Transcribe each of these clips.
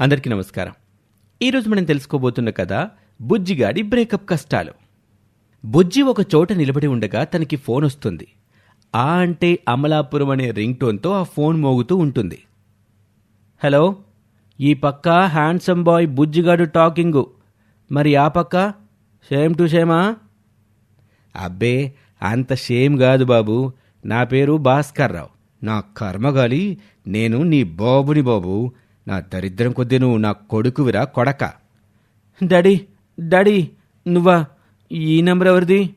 అందరికీ నమస్కారం. ఈరోజు మనం తెలుసుకోబోతున్న కథ బుజ్జిగాడి బ్రేకప్ కష్టాలు. బుజ్జి ఒక చోట నిలబడి ఉండగా తనకి ఫోన్ వస్తుంది. ఆ అంటే అమలాపురం అనే రింగ్ టోన్తో ఆ ఫోన్ మోగుతూ ఉంటుంది. హలో ఈ పక్క హ్యాండ్సమ్ బాయ్ బుజ్జిగాడు టాకింగు. మరి ఆ పక్క? షేమ్ టు షేమా? అబ్బే అంత షేమ్ కాదు బాబు. నా పేరు భాస్కర్ రావు నా కర్మగాలి నేను నీ బాబుని బాబు. నా దరిద్రం కొద్దీ నువ్వు నా కొడుకువిరా కొడక. డాడీ డాడీ నువ్వా? ఈ నెంబర్ ఎవరిది?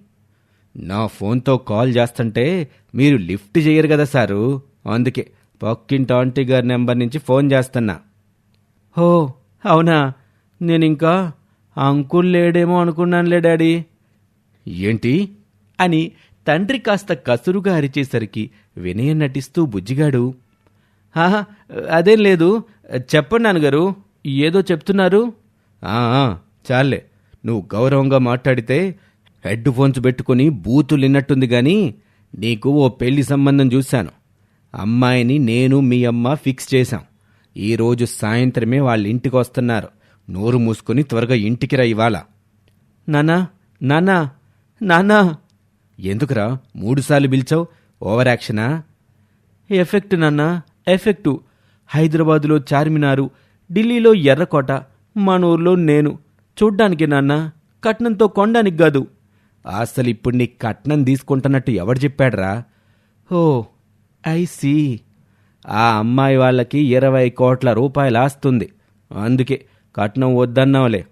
నా ఫోన్తో కాల్ చేస్తుంటే మీరు లిఫ్ట్ చేయరు కదా సారు. అందుకే పక్కింటి ఆంటీ గారి నెంబర్ నుంచి ఫోన్ చేస్తున్నా. ఓ అవునా? నేను ఇంకా అంకుల్ లేడేమో అనుకున్నానులే డాడీ. ఏంటి? అని తండ్రి కాస్త కసురుగా అరిచేసరికి వినయం నటిస్తూ బుజ్జిగాడు. అదేం లేదు. చెప్పండి నాన్నగారు ఏదో చెప్తున్నారు? "ఆ, ఆ, చాలే. నువ్వు గౌరవంగా మాట్లాడితే హెడ్ ఫోన్స్ పెట్టుకుని బూతులు విన్నట్టుంది గాని నీకు ఓ పెళ్ళి సంబంధం చూశాను. అమ్మాయిని నేను మీ అమ్మ ఫిక్స్ చేశాం. ఈరోజు సాయంత్రమే వాళ్ళ ఇంటికి వస్తున్నారు. నోరు మూసుకొని త్వరగా ఇంటికి రా ఇవాళ. నానా నానా నానా ఎందుకురా? మూడుసార్లు పిలిచావు? ఓవర్ యాక్షనా ఎఫెక్ట్ నాన్న ఎఫెక్టు. హైదరాబాదులో చార్మినారు ఢిల్లీలో ఎర్రకోట మన ఊర్లో నేను. చూడ్డానికి నాన్న కట్నంతో కొనడానికి కాదు. అసలు ఇప్పుడు నీ కట్నం తీసుకుంటున్నట్టు ఎవడు చెప్పాడ్రా? Oh I see. ఆ అమ్మాయి వాళ్ళకి ఇరవై కోట్ల రూపాయలు ఆస్తుంది. అందుకే కట్నం వద్దన్నావులే.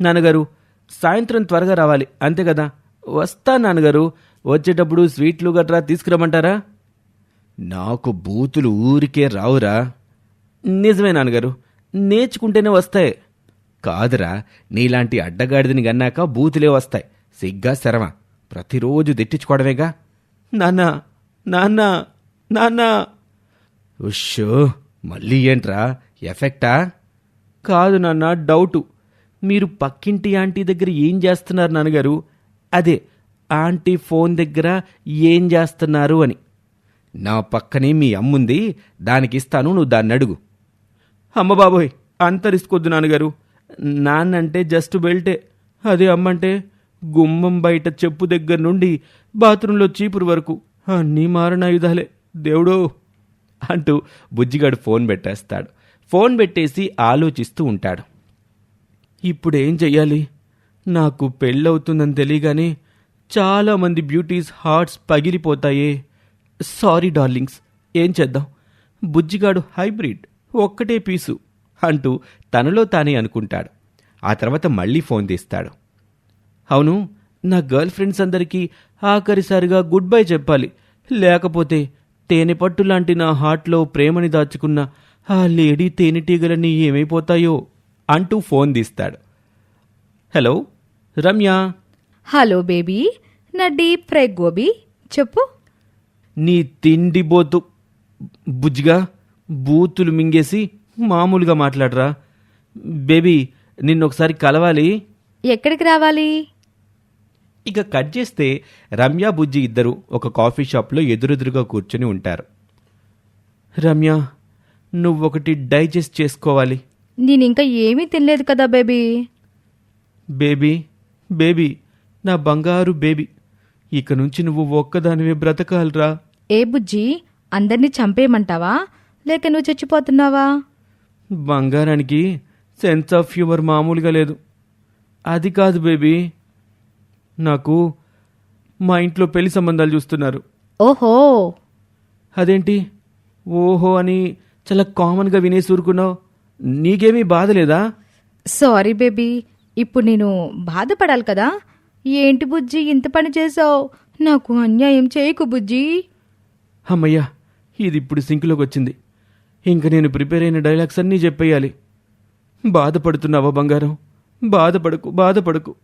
నాన్నగారు సాయంత్రం త్వరగా రావాలి. అంతే కదా? వస్తా నాన్నగారు. వచ్చేటప్పుడు స్వీట్లు గట్రా తీసుకురమ్మంటారా? నాకు బూతులు ఊరికే రావురా. నిజమే నాన్నగారు నేర్చుకుంటేనే వస్తాయి. కాదురా నీలాంటి అడ్డగాడిదని గన్నాక బూతులే వస్తాయి. సిగ్గా శరమ ప్రతిరోజు దిట్టించుకోవడమేగా నాన్న నాన్న నాన్న. ఉషో మళ్ళీ ఏంట్రా ఎఫెక్టా? కాదు నాన్న డౌటు. మీరు పక్కింటి ఆంటీ దగ్గర ఏం చేస్తున్నారు నాన్నగారు? అదే ఆంటీ ఫోన్ దగ్గర ఏం చేస్తున్నారు అని. నా పక్కనే మీ అమ్ముంది దానికిస్తాను నువ్వు దాన్ని అడుగు అమ్మ బాబోయ్ అంత రిస్క్ వద్దు నాన్నగారు. నాన్నంటే జస్ట్ బెల్టే. అదే అమ్మంటే గుమ్మం బయట చెప్పు దగ్గర నుండి బాత్రూంలో చీపురు వరకు. అన్నీ మారణాయుధాలే దేవుడో అంటూ బుజ్జిగాడు ఫోన్ పెట్టేస్తాడు. ఫోన్ పెట్టేసి ఆలోచిస్తూ ఉంటాడు. ఇప్పుడేం చెయ్యాలి? నాకు పెళ్ళవుతుందని తెలియగానే చాలామంది బ్యూటీస్ హార్ట్స్ పగిలిపోతాయే. సారీ డార్లింగ్స్ ఏం చేద్దాం? బుజ్జిగాడు హైబ్రిడ్ ఒక్కటే పీసు అంటూ తనలో తానే అనుకుంటాడు. ఆ తర్వాత మళ్ళీ ఫోన్ తీస్తాడు. అవును నా గర్ల్ ఫ్రెండ్స్ అందరికీ ఆఖరిసారిగా గుడ్ బై చెప్పాలి. లేకపోతే తేనెపట్టు లాంటి నా హార్ట్లో ప్రేమని దాచుకున్న ఆ లేడీ తేనెటీగలన్నీ ఏమైపోతాయో అంటూ ఫోన్ తీస్తాడు. హలో రమ్య. Hello baby. నా డీప్ ఫ్రై గోబీ. చెప్పు. నీ తిండి బోతు బుజ్జిగా బూతులు మింగేసి మామూలుగా మాట్లాడరా. బేబీ నిన్నొకసారి కలవాలి. ఎక్కడికి రావాలి? ఇక కట్ చేస్తే రమ్య బుజ్జి ఇద్దరు ఒక కాఫీ షాప్లో ఎదురెదురుగా కూర్చొని ఉంటారు. రమ్య నువ్వొకటి డైజెస్ట్ చేసుకోవాలి. నేను ఇంకా ఏమీ తినలేదు కదా బేబీ. బేబీ బేబీ నా బంగారు బేబీ. ఇక నుంచి నువ్వు ఒక్కదానివే బ్రతకాలరా. ఏ బుజ్జి అందరినీ చంపేయమంటావా? లేక నువ్వు చచ్చిపోతున్నావా? బంగారానికి సెన్స్ ఆఫ్ హ్యూమర్ మామూలుగా లేదు. అది కాదు బేబీ. నాకు మా ఇంట్లో పెళ్ళి సంబంధాలు చూస్తున్నారు. ఓహో! అదేంటి? ఓహో అని చాలా కామన్గా వినేసి ఊరుకున్నావు. నీకేమీ బాధ లేదా? సారీ బేబీ ఇప్పుడు నేను బాధపడాలి కదా? ఏంటి బుజ్జి ఇంత పని చేసావు నాకు అన్యాయం చేయకు బుజ్జి. అమ్మయ్యా ఇది ఇప్పుడు సింక్లోకి వచ్చింది. ఇంక నేను ప్రిపేర్ అయిన డైలాగ్స్ అన్నీ చెప్పేయాలి. బాధపడుతున్నావా బంగారం? బాధపడకు బాధపడకు.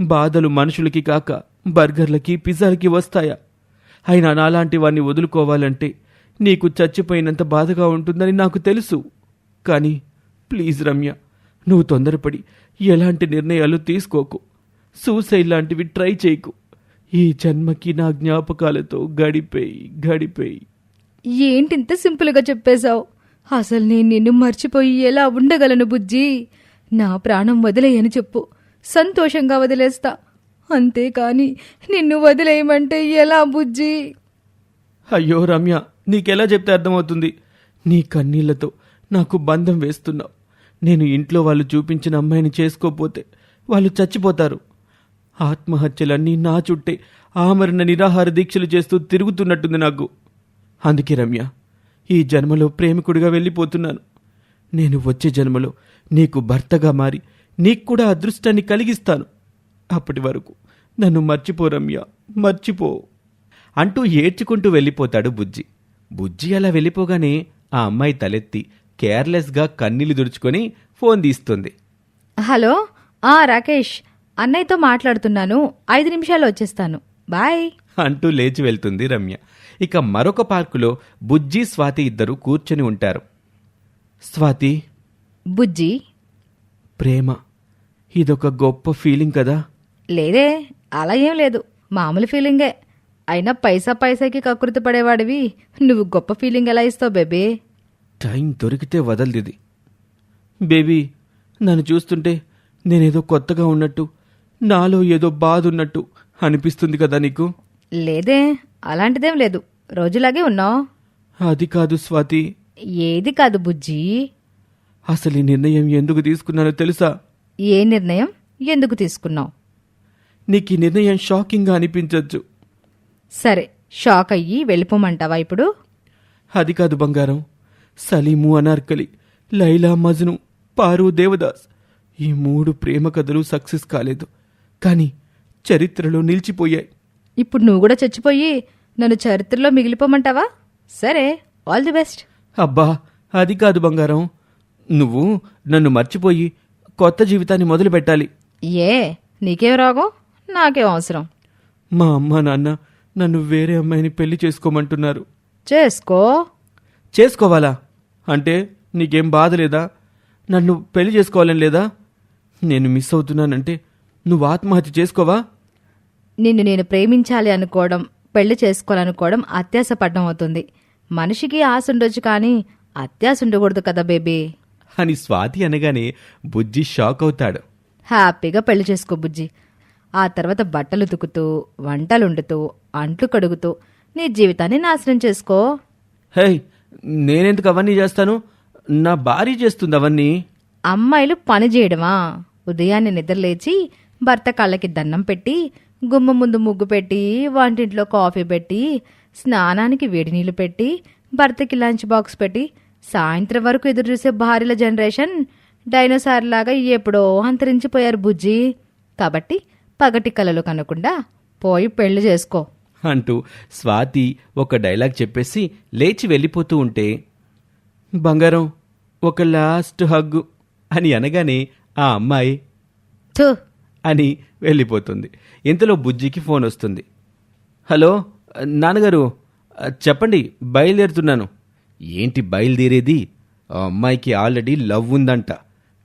బాధలు మనుషులకి కాక బర్గర్లకి పిజ్జాలకి వస్తాయా? అయినా నాలాంటి వాణ్ణి వదులుకోవాలంటే నీకు చచ్చిపోయినంత బాధగా ఉంటుందని నాకు తెలుసు. కానీ ప్లీజ్ రమ్య నువ్వు తొందరపడి ఎలాంటి నిర్ణయాలు తీసుకోకు. సూసైడ్ లాంటివి ట్రై చేయకు. ఈ జన్మకి నా జ్ఞాపకాలతో గడిపేయి గడిపేయి. ఏంటి ఇంత సింపుల్గా చెప్పేశావు? అసలు నేను నిన్ను మర్చిపోయి ఎలా ఉండగలను బుజ్జి? నా ప్రాణం వదిలేయని చెప్పు. సంతోషంగా వదిలేస్తా. అంతేకాని నిన్ను వదిలేయమంటే ఎలా బుజ్జి? అయ్యో రమ్య నీకెలా చెప్తే అర్థమవుతుంది? నీ కన్నీళ్ళతో నాకు బంధం వేస్తున్నావు. నేను ఇంట్లో వాళ్ళు చూపించిన అమ్మాయిని చేసుకోపోతే వాళ్ళు చచ్చిపోతారు. ఆత్మహత్యలన్నీ నా చుట్టే. ఆమరణ నిరాహార దీక్షలు చేస్తూ తిరుగుతున్నట్టుంది నాకు. అందుకే రమ్య ఈ జన్మలో ప్రేమికుడిగా వెళ్ళిపోతున్నాను. నేను వచ్చే జన్మలో నీకు భర్తగా మారి నీకు కూడా అదృష్టాన్ని కలిగిస్తాను. అప్పటి వరకు నన్ను మర్చిపో రమ్య మర్చిపో అంటూ ఏడ్చుకుంటూ వెళ్ళిపోతాడు బుజ్జి. బుజ్జి అలా వెళ్ళిపోగానే ఆ అమ్మాయి తలెత్తి కేర్లెస్గా కన్నీళ్ళు దుడుచుకొని ఫోన్ తీస్తుంది. హలో ఆ రాకేష్ అన్నయ్యతో మాట్లాడుతున్నాను. ఐదు నిమిషాలు వచ్చేస్తాను. బాయ్. అంటూ లేచి వెళ్తుంది రమ్య. ఇక మరొక పార్కులో బుజ్జి స్వాతి ఇద్దరు కూర్చొని ఉంటారు. స్వాతి? బుజ్జి? ప్రేమ. ఇదొక గొప్ప ఫీలింగ్ కదా? లేదే అలా ఏం లేదు. మామూలు ఫీలింగే. అయినా పైసా పైసాకి కకృతి పడేవాడివి. నువ్వు గొప్ప ఫీలింగ్ ఎలా ఇస్తావు బేబీ? టైం దొరికితే వదలదిది. బేబీ నన్ను చూస్తుంటే నేనేదో కొత్తగా ఉన్నట్టు నాలో ఏదో బాధ ఉన్నట్టు అనిపిస్తుంది కదా నీకు? లేదే అలాంటిదేం లేదు. రోజులాగే ఉన్నావు. అది కాదు స్వాతి. ఏది కాదు బుజ్జి. అసలు ఈ నిర్ణయం ఎందుకు తీసుకున్నానో తెలుసా? ఏ నిర్ణయం ఎందుకు తీసుకున్నావు? నీకు ఈ నిర్ణయం షాకింగ్గా అనిపించవచ్చు సరే షాక్ అయ్యి వెళ్ళిపోమంటావా ఇప్పుడు? అది కాదు బంగారం. సలీము అనార్కలి లైలా మజ్ను పారు దేవదాస్ ఈ మూడు ప్రేమ కథలు సక్సెస్ కాలేదు. కానీ చరిత్రలో నిలిచిపోయాయి. ఇప్పుడు నువ్వు కూడా చచ్చిపోయి నన్ను చరిత్రలో మిగిలిపోమంటావా? సరే ఆల్ ది బెస్ట్ అబ్బా అది కాదు బంగారం. నువ్వు నన్ను మర్చిపోయి కొత్త జీవితాన్ని మొదలు పెట్టాలి ఏ నీకేం రోగం? నాకేం అవసరం. మా అమ్మ నాన్న నన్ను వేరే అమ్మాయిని పెళ్ళి చేసుకోమంటున్నారు. చేసుకో. చేసుకోవాలా? అంటే నీకేం బాధ లేదా? నన్ను పెళ్ళి చేసుకోవాలని లేదా? నేను మిస్ అవుతున్నానంటే నువ్వు ఆత్మహత్య చేసుకోవా? నిన్ను నేను ప్రేమించాలి అనుకోవడం పెళ్ళి చేసుకోవాలనుకోవడం అత్యాశ పడ్డం అవుతుంది. మనిషికి ఆశ ఉండొచ్చు కానీ అత్యాశ ఉండకూడదు కదా బేబీ. అని స్వాతి అనగానే బుజ్జి షాక్ అవుతాడు. హ్యాపీగా పెళ్ళి చేసుకో బుజ్జి. ఆ తర్వాత బట్టలు తుకుతూ వంటలు వండుతూ అంట్లు కడుగుతూ నీ జీవితాన్ని నాశనం చేసుకో. హే నేనెందుకు అవన్నీ చేస్తాను? నా భార్య చేస్తుంది అవన్నీ. అమ్మాయిలు పని చేయడమా? ఉదయాన్నే నిద్రలేచి భర్త కళ్ళకి దండం పెట్టి గుమ్మ ముందు ముగ్గు పెట్టి వంటింట్లో కాఫీ పెట్టి స్నానానికి వేడి నీళ్ళు పెట్టి భర్తకి లంచ్ బాక్స్ పెట్టి సాయంత్రం వరకు ఎదురు చూసే భార్యల జనరేషన్ డైనోసార్ లాగా ఎప్పుడో అంతరించిపోయారు బుజ్జి. కాబట్టి పగటి కలలు కనకుండా పోయి పెళ్ళి చేసుకో. అంటూ స్వాతి ఒక డైలాగ్ చెప్పేసి లేచి వెళ్ళిపోతూ ఉంటే బంగారం ఒక లాస్ట్ హగ్గు అని అనగానే ఆ అమ్మాయి థూ అని వెళ్ళిపోతుంది. ఇంతలో బుజ్జికి ఫోన్ వస్తుంది. హలో నాన్నగారు చెప్పండి బయలుదేరుతున్నాను. ఏంటి బయలుదేరేది? ఆ అమ్మాయికి ఆల్రెడీ లవ్ ఉందంట.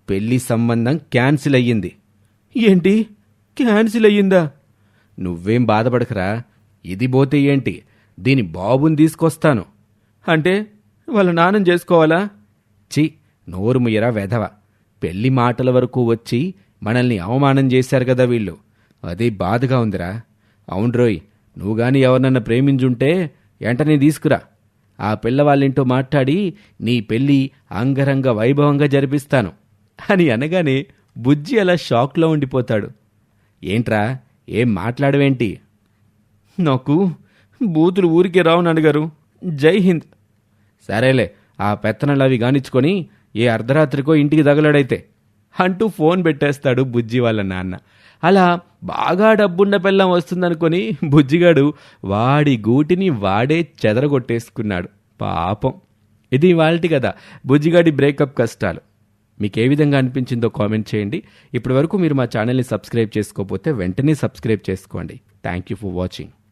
పెళ్ళి సంబంధం క్యాన్సిల్ అయ్యింది. ఏంటి? క్యాన్సిల్ అయ్యిందా? నువ్వేం బాధపడకరా? ఇది పోతే ఏంటి? దీని బాబుని తీసుకొస్తాను. అంటే వాళ్ళ నాన్నం చేసుకోవాలా? చి నోరు ముయ్యరా వెధవ. పెళ్ళి మాటల వరకు వచ్చి మనల్ని అవమానం చేశారు కదా వీళ్ళు. అదే బాధగా ఉందిరా. అవునరోయ్ నువ్వు గాని ఎవరినన్నా ప్రేమించుంటే వెంటనే తీసుకురా. ఆ పిల్లవాళ్ళింటో మాట్లాడి నీ పెళ్ళి అంగరంగ వైభవంగా జరిపిస్తాను. అని అనగానే బుజ్జి అలా షాక్లో ఉండిపోతాడు. ఏంట్రా ఏం మాట్లాడవేంటి? నాకు బూతులు ఊరికే రావును అడిగారు జై హింద్. సరేలే ఆ పెత్తనలు అవి గానిచ్చుకొని ఏ అర్ధరాత్రికో ఇంటికి తగలడైతే. అంటూ ఫోన్ పెట్టేస్తాడు బుజ్జి వాళ్ళ నాన్న. అలా బాగా డబ్బున్న పిల్లం వస్తుందనుకొని బుజ్జిగాడు వాడి గూటిని వాడే చెదరగొట్టేసుకున్నాడు. పాపం. ఇది వాళ్ళటి కదా బుజ్జిగాడి బ్రేకప్ కష్టాలు. మీకు ఏ విధంగా అనిపించిందో కామెంట్ చేయండి. ఇప్పటివరకు మీరు మా ఛానల్ని సబ్స్క్రైబ్ చేసుకోకపోతే వెంటనే సబ్స్క్రైబ్ చేసుకోండి. Thank you for watching.